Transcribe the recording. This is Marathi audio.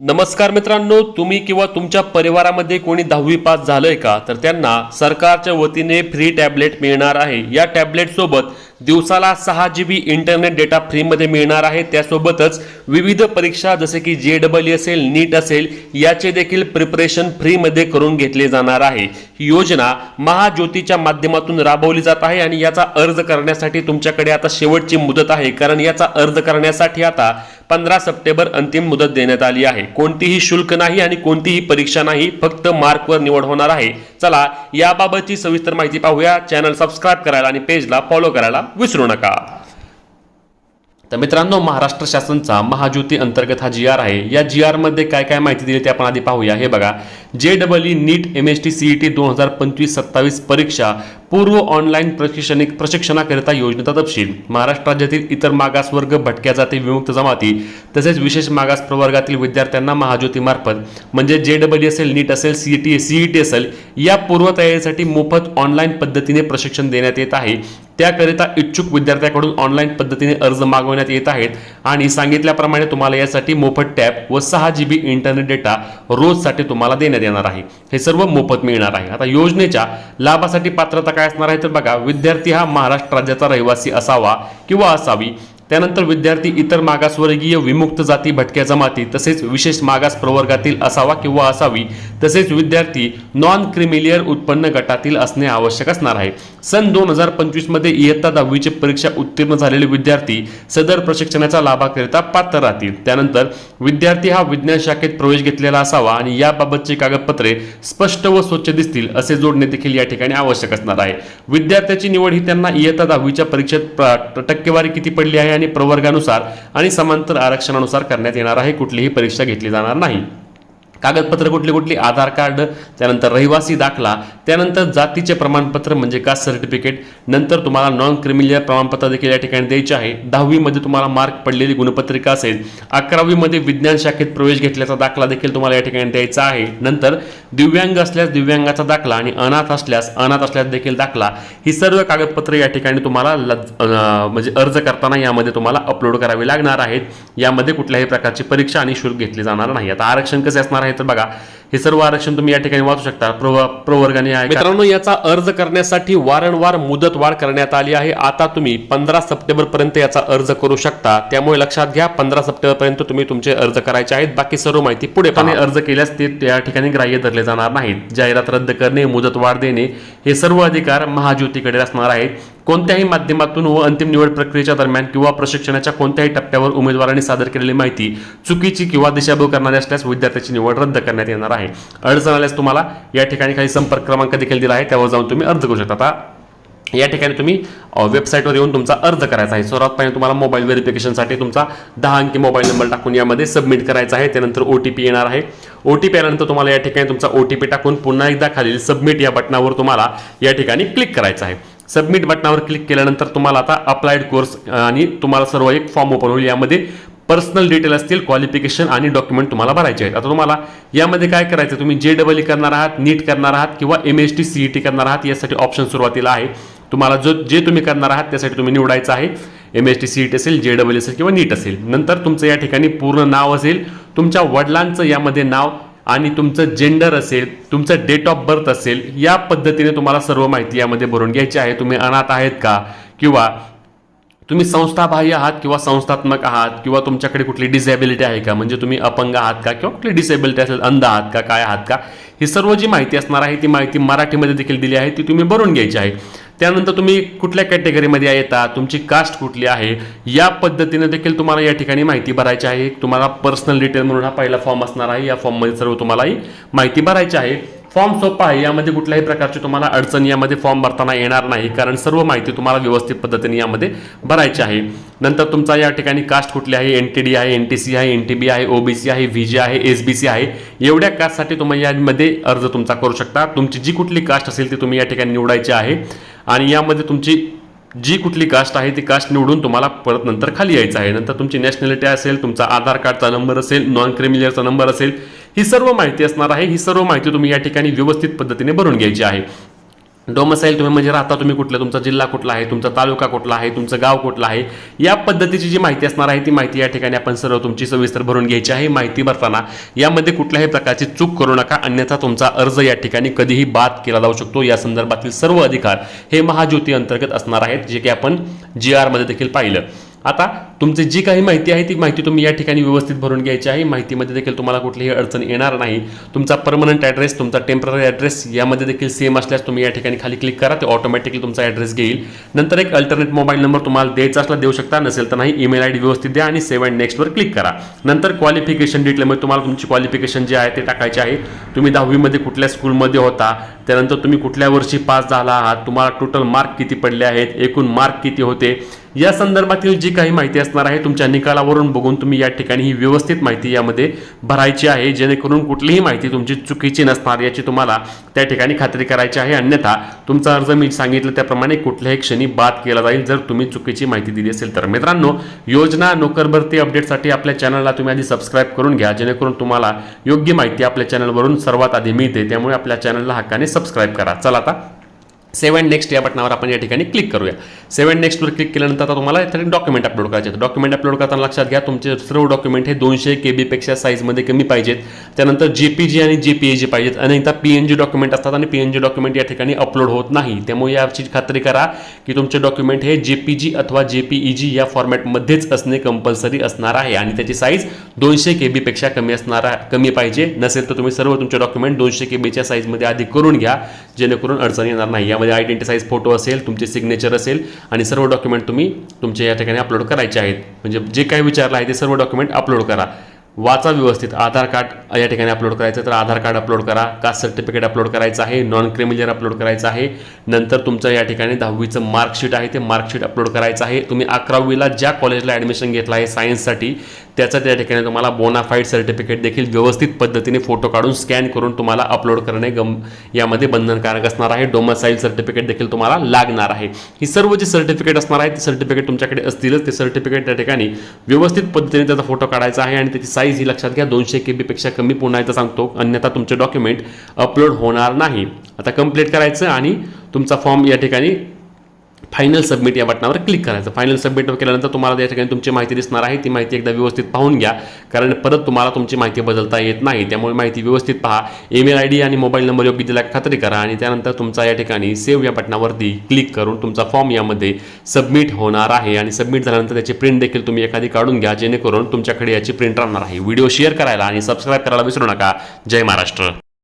नमस्कार मित्रांनो तुम्ही किंवा तुमच्या परिवारामध्ये कोणी दहावी पास झालंय का? तर त्यांना सरकारच्या वतीने फ्री टॅबलेट मिळणार आहे. या टॅबलेटसोबत दिवसाला सहा जी बी इंटरनेट डेटा फ्रीमध्ये मिळणार आहे. त्यासोबतच विविध परीक्षा जसे की जे डबल असेल नीट असेल याचे देखील प्रिपरेशन फ्रीमध्ये करून घेतले जाणार आहे. ही योजना महाज्योतीच्या माध्यमातून राबवली जात आहे आणि याचा अर्ज करण्यासाठी तुमच्याकडे आता शेवटची मुदत आहे. कारण याचा अर्ज करण्यासाठी आता पंधरा सप्टेंबर अंतिम मुदत देण्यात आली आहे. कोणतीही शुल्क नाही आणि कोणतीही परीक्षा नाही फक्त मार्कवर निवड होणार आहे. चला याबाबतची सविस्तर माहिती पाहूया. चॅनल सबस्क्राईब करायला आणि पेजला फॉलो करायला विसरू नका. तर मित्रांनो महाराष्ट्र शासनचा महाज्योती अंतर्गत हा जी आर आहे. या जी आरमध्ये काय काय माहिती दिली ते आपण आधी पाहूया. हे बघा जे double E NEET M S T C E T दोन हजार पंचवीस सत्तावीस परीक्षा पूर्व ऑनलाईन प्रशिक्षणिक प्रशिक्षणाकरिता योजनेचा तपशील. महाराष्ट्र राज्यातील इतर मागासवर्ग भटक्या जाती विमुक्त जमाती तसेच विशेष मागास प्रवर्गातील विद्यार्थ्यांना महाज्योतीमार्फत म्हणजे जे डबल असेल नीट असेल सी टी टी असेल या पूर्वतयारीसाठी मोफत ऑनलाईन पद्धतीने प्रशिक्षण देण्यात येत आहे. त्याकरिता इच्छुक विद्यार्थ्याकडून ऑनलाईन पद्धतीने अर्ज मागवण्यात येत आहेत. आणि सांगितल्याप्रमाणे तुम्हाला यासाठी मोफत टॅब व सहा जी बी इंटरनेट डेटा रोजसाठी तुम्हाला देण्यात येणार आहे. हे सर्व मोफत मिळणार आहे. आता योजनेच्या लाभासाठी पात्रता काय असणार आहे? तर बघा विद्यार्थी हा महाराष्ट्र राज्याचा रहिवासी असावा किंवा असावी त्यानंतर विद्यार्थी इतर मागासवर्गीय विमुक्त जाती भटक्या जमाती तसेच विशेष मागास प्रवर्गातील असावा किंवा असावी तसेच विद्यार्थी नॉन क्रिमिलियर उत्पन्न गटातील असणे आवश्यक असणार आहे. सन दोन हजार पंचवीसमध्ये इयत्ता दहावीची परीक्षा उत्तीर्ण झालेले विद्यार्थी सदर प्रशिक्षणाच्या लाभाकरिता पात्र राहतील. त्यानंतर विद्यार्थी हा विज्ञान शाखेत प्रवेश घेतलेला असावा आणि याबाबतची कागदपत्रे स्पष्ट व स्वच्छ दिसतील असे जोडणे देखील या ठिकाणी आवश्यक असणार आहे. विद्यार्थ्याची निवड ही त्यांना इयत्ता दहावीच्या परीक्षेत टक्केवारी किती पडली आहे आणि प्रवर्गानुसार आणि समांतर आरक्षणानुसार करण्यात येणार आहे. कुठलीही परीक्षा घेतली जाणार नाही. कागदपत्र कुठली कुठली आधार कार्ड त्यानंतर रहिवासी दाखला त्यानंतर जातीचे प्रमाणपत्र म्हणजे कास्ट सर्टिफिकेट नंतर तुम्हाला नॉन क्रिमिनल प्रमाणपत्र देखील या ठिकाणी द्यायचे आहे. दहावीमध्ये तुम्हाला मार्क पडलेली गुणपत्रिका असेल अकरावीमध्ये विज्ञान शाखेत प्रवेश घेतल्याचा दाखला देखील तुम्हाला या ठिकाणी द्यायचा आहे. नंतर दिव्यांग असल्यास दिव्यांगाचा दाखला आणि अनाथ असल्यास अनाथ असल्यास देखील दाखला. ही सर्व कागदपत्रे या ठिकाणी तुम्हाला म्हणजे अर्ज करताना यामध्ये तुम्हाला अपलोड करावी लागणार आहेत. यामध्ये कुठल्याही प्रकारची परीक्षा आणि शुल्क घेतले जाणार नाही. आता आरक्षण कसे असणार आहे? तर बघा हे सर्व आरक्षण तुम्ही या ठिकाणी वाचू शकता. प्रव प्रवर्गाने आहे मित्रांनो याचा अर्ज करण्यासाठी वारंवार मुदत वाढ करण्यात आली आहे. आता तुम्ही पंधरा सप्टेंबर पर्यंत याचा अर्ज करू शकता. त्यामुळे लक्षात घ्या पंधरा सप्टेंबर पर्यंत तुम्ही तुमचे अर्ज करायचे आहेत. बाकी सर्व माहिती पुढे पाहणे अर्ज केल्यास ते त्या ठिकाणी ग्राह्य धरले जाणार नाहीत. जाहिरात रद्द करणे मुदत वाढ देणे हे सर्व अधिकार महाज्योतीकडे असणार आहेत. कोणत्याही माध्यमातून व अंतिम निवड प्रक्रियेच्या दरम्यान किंवा प्रशिक्षणाच्या कोणत्याही टप्प्यावर उमेदवारांनी सादर केलेली माहिती चुकीची किंवा दिशाभूल करणारी असल्यास विद्यार्थ्याची निवड रद्द करण्यात येणार आहे. अडचण आल्यास तुम्हाला या ठिकाणी काही संपर्क क्रमांक देखील दिला आहे. त्यावर जाऊन तुम्ही अर्ज करू शकता. आता या ठिकाणी तुम्ही वेबसाईटवर येऊन तुमचा अर्ज करायचा आहे. सर्वात पहिले तुम्हाला मोबाईल व्हेरिफिकेशनसाठी तुमचा दहा अंकी मोबाईल नंबर टाकून यामध्ये सबमिट करायचा आहे. त्यानंतर ओ टी पी येणार आहे. ओ टी पी आल्यानंतर तुम्हाला या ठिकाणी तुमचा ओ टी पी टाकून पुन्हा एकदा खालील सबमिट या बटनावर तुम्हाला या ठिकाणी क्लिक करायचं आहे. सबमिट बटनावर क्लिक केल्यानंतर तुम्हाला आता अप्लाइड कोर्स आणि तुम्हाला सर्व एक फॉर्म ओपन होईल. यामध्ये पर्सनल डिटेल असतील क्वालिफिकेशन आणि डॉक्युमेंट तुम्हाला भरायचे आहेत. आता तुम्हाला यामध्ये काय करायचं तुम्ही जे डबल ई करणार आहात नीट करणार आहात किंवा M S T C E T करणार आहात यासाठी ऑप्शन सुरुवातीला आहे. तुम्हाला जो जे तुम्ही करणार आहात त्यासाठी तुम्ही निवडायचं आहे. M S T C E T असेल जे डबल e असेल किंवा नीट असेल. नंतर तुमचं या ठिकाणी पूर्ण नाव असेल. तुमच्या वडिलांचं यामध्ये नाव आणि तुमचं जेंडर असेल तुमचं डेट ऑफ बर्थ असेल या पद्धतीने तुम्हाला सर्व माहिती यामध्ये भरून घ्यायची आहे. तुम्ही अनाथ आहेत का? किंवा तुम्ही संस्थाबाह्य आहात किंवा संस्थात्मक आहात किंवा तुमच्याकडे कुठली डिसेबिलिटी आहे का? म्हणजे तुम्ही अपंग आहात का? किंवा कुठली डिसेबिलिटी असेल अंध आहात का? काय आहात का? ही सर्व जी माहिती असणार आहे ती माहिती मराठीमध्ये देखील दिली आहे ती तुम्ही भरून घ्यायची आहे. त्यानंतर तुम्ही कुठल्या कॅटेगरीमध्ये येता? तुमची कास्ट कुठली आहे? या पद्धतीने देखील तुम्हाला या ठिकाणी माहिती भरायची आहे. तुम्हाला पर्सनल डिटेल म्हणून हा पहिला फॉर्म असणार आहे. या फॉर्ममध्ये सर्व तुम्हाला ही माहिती भरायची आहे. फॉर्म सोपा आहे यामध्ये कुठल्याही प्रकारची तुम्हाला अडचण यामध्ये फॉर्म भरताना येणार नाही कारण सर्व माहिती तुम्हाला व्यवस्थित पद्धतीने यामध्ये भरायची आहे. नंतर तुमचा या ठिकाणी कास्ट कुठली आहे एन टी डी आहे एन टी सी आहे एन टी बी आहे ओबीसी आहे व्ही जी आहे एस बी सी आहे एवढ्या कास्टसाठी तुम्ही यामध्ये अर्ज तुमचा करू शकता. तुमची जी कुठली कास्ट असेल ती तुम्ही या ठिकाणी निवडायची आहे आणि यामध्ये तुमची जी कुठली कास्ट आहे ती कास्ट निवडून तुम्हाला परत नंतर खाली यायचं आहे. नंतर तुमची नॅशनॅलिटी असेल तुमचा आधार कार्डचा नंबर असेल नॉन क्रिमिलियरचा नंबर असेल ही सर्व माहिती असणार आहे. ही सर्व माहिती तुम्ही या ठिकाणी व्यवस्थित पद्धतीने भरून घ्यायची आहे. डोमसाईल तुम्ही म्हणजे राहता तुम्ही कुठलं तुमचा जिल्हा कुठला आहे तुमचा तालुका कुठला आहे तुमचं गाव कुठलं आहे या पद्धतीची जी माहिती असणार आहे ती माहिती या ठिकाणी आपण सर्व तुमची सविस्तर भरून घ्यायची आहे. माहिती भरताना यामध्ये कुठल्याही प्रकारची चूक करू नका. अन्यथा तुमचा अर्ज या ठिकाणी कधीही बाद केला जाऊ शकतो. या संदर्भातील सर्व अधिकार हे महाज्योती अंतर्गत असणार आहेत जे की आपण जी आरमध्ये देखील पाहिलं. आता तुमची जी काही माहिती आहे ती माहिती तुम्ही या ठिकाणी व्यवस्थित भरून घ्यायची आहे. माहितीमध्ये देखील तुम्हाला कुठलीही अडचण येणार नाही. तुमचा परमनंट ॲड्रेस तुमचा टेंपररी ॲड्रेस यामध्ये देखील सेम असल्यास तुम्ही या ठिकाणी खाली क्लिक करा ते ऑटोमॅटिकली तुमचा ॲड्रेस घेईल. नंतर एक अल्टरनेट मोबाईल नंबर तुम्हाला द्यायचा असला देऊ शकता. नसेल तर नाही ईमेल आय डी व्यवस्थित द्या आणि सेव्ह अँड नेक्स्टवर क्लिक करा. नंतर क्वालिफिकेशन डिटेलमध्ये तुम्हाला तुमची क्वालिफिकेशन जे आहे ते टाकायचे आहे. तुम्ही दहावीमध्ये कुठल्या स्कूलमध्ये होता त्यानंतर तुम्ही कुठल्या वर्षी पास झाला आहात तुम्हाला टोटल मार्क किती पडले आहेत एकूण मार्क किती होते या संदर्भातील जी काही माहिती असणार आहे तुमच्या निकालावरून बघून तुम्ही या ठिकाणी ही व्यवस्थित माहिती यामध्ये भरायची आहे जेणेकरून कुठलीही माहिती तुमची चुकीची नसणार याची तुम्हाला त्या ठिकाणी खात्री करायची आहे. अन्यथा तुमचा अर्ज मी सांगितलं त्याप्रमाणे कुठल्याही क्षणी बाद केला जाईल. जर तुम्ही चुकीची माहिती दिली असेल तर. मित्रांनो योजना नोकर भरती अपडेटसाठी आपल्या चॅनलला तुम्ही आधी सबस्क्राईब करून घ्या जेणेकरून तुम्हाला योग्य माहिती आपल्या चॅनलवरून सर्वात आधी मिळते. त्यामुळे आपल्या चॅनलला हक्काने सबस्क्राईब करा. चला आता सेवन नेक्स्ट या बटनावर आपण या ठिकाणी क्लिक करूया. सेवन नेक्स्टवर क्लिक केल्यानंतर आता तुम्हाला इथे डॉक्युमेंट अपलोड करायचे आहेत डॉक्युमेंट अपलोड करताना लक्षात घ्या तुमचे सर्व डॉक्युमेंट हे दोनशे के बीपेक्षा साईजमध्ये कमी पाहिजेत. त्यानंतर जे पी जी आणि जे पी ए जी पाहिजेत. आणि पी एन जी डॉक्युमेंट असतात आणि पी एन जी डॉक्युमेंट या ठिकाणी अपलोड होत नाही. त्यामुळे याची खात्री करा की तुमचे डॉक्युमेंट हे जे पी जी अथवा जे पी ई जी या फॉर्मॅटमध्येच असणे कंपल्सरी असणार आहे. आणि त्याची साईज दोनशे के बीपेक्षा कमी असणार आहे- कमी पाहिजे. नसेल तर तुम्ही सर्व तुमचे डॉक्युमेंट दोनशे के बीच्या साईजमध्ये आधी करून घ्या जेणेकरून अडचण येणार नाही. त्यामध्ये आयडेंटी साईज फोटो असेल तुमचे सिग्नेचर असेल आणि सर्व डॉक्युमेंट तुम्ही तुमच्या या ठिकाणी अपलोड करायचे आहेत. म्हणजे जे काही विचारलं आहे ते सर्व डॉक्युमेंट अपलोड करा. वाचा व्यवस्थित. आधार कार्ड या ठिकाणी अपलोड करायचं तर आधार कार्ड अपलोड करा. कास्ट सर्टिफिकेट अपलोड करायचं आहे. नॉन क्रिमिलियर अपलोड करायचं आहे. नंतर तुमचं या ठिकाणी दहावीचं मार्कशीट आहे. ते मार्कशीट अपलोड करायचं आहे. तुम्ही अकरावीला ज्या कॉलेजला ॲडमिशन घेतलं आहे सायन्ससाठी त्याचं त्या ठिकाणी तुम्हाला बोनाफाईड सर्टिफिकेट देखील व्यवस्थित पद्धतीने फोटो काढून स्कॅन करून तुम्हाला अपलोड करणे गम यामध्ये बंधनकारक असणार आहे. डोमसाईल सर्टिफिकेट देखील तुम्हाला लागणार आहे. ही सर्व जे सर्टिफिकेट असणार आहे ते सर्टिफिकेट तुमच्याकडे असतीलच. ते सर्टिफिकेट त्या ठिकाणी व्यवस्थित पद्धतीने त्याचा फोटो काढायचा आहे आणि त्याची साईज ही लक्षात घ्या. दोनशे के बीपेक्षा कमी पुन्हा एकदा सांगतो. अन्यथा तुमचे डॉक्युमेंट अपलोड होणार नाही. आता कंप्लीट करायचं आणि तुमचा फॉर्म या ठिकाणी फायनल सबमिट या बटनावर क्लिक करायचं. फायनल सबमिट केल्यानंतर तुम्हाला या ठिकाणी तुमची माहिती दिसणार आहे. ती माहिती एकदा व्यवस्थित पाहून घ्या. कारण परत तुम्हाला तुमची माहिती बदलता येत नाही. त्यामुळे माहिती व्यवस्थित पहा. ईमेल आय डी आणि मोबाईल नंबर योग्य दिला खात्री करा. आणि त्यानंतर तुमचा या ठिकाणी सेव्ह या बटनावरती क्लिक करून तुमचा फॉर्म यामध्ये सबमिट होणार आहे. आणि सबमिट झाल्यानंतर त्याची प्रिंट देखील तुम्ही एखादी काढून घ्या. जेणेकरून तुमच्याकडे याची प्रिंट राहणार आहे. व्हिडिओ शेअर करायला आणि सबस्क्राईब करायला विसरू नका. जय महाराष्ट्र.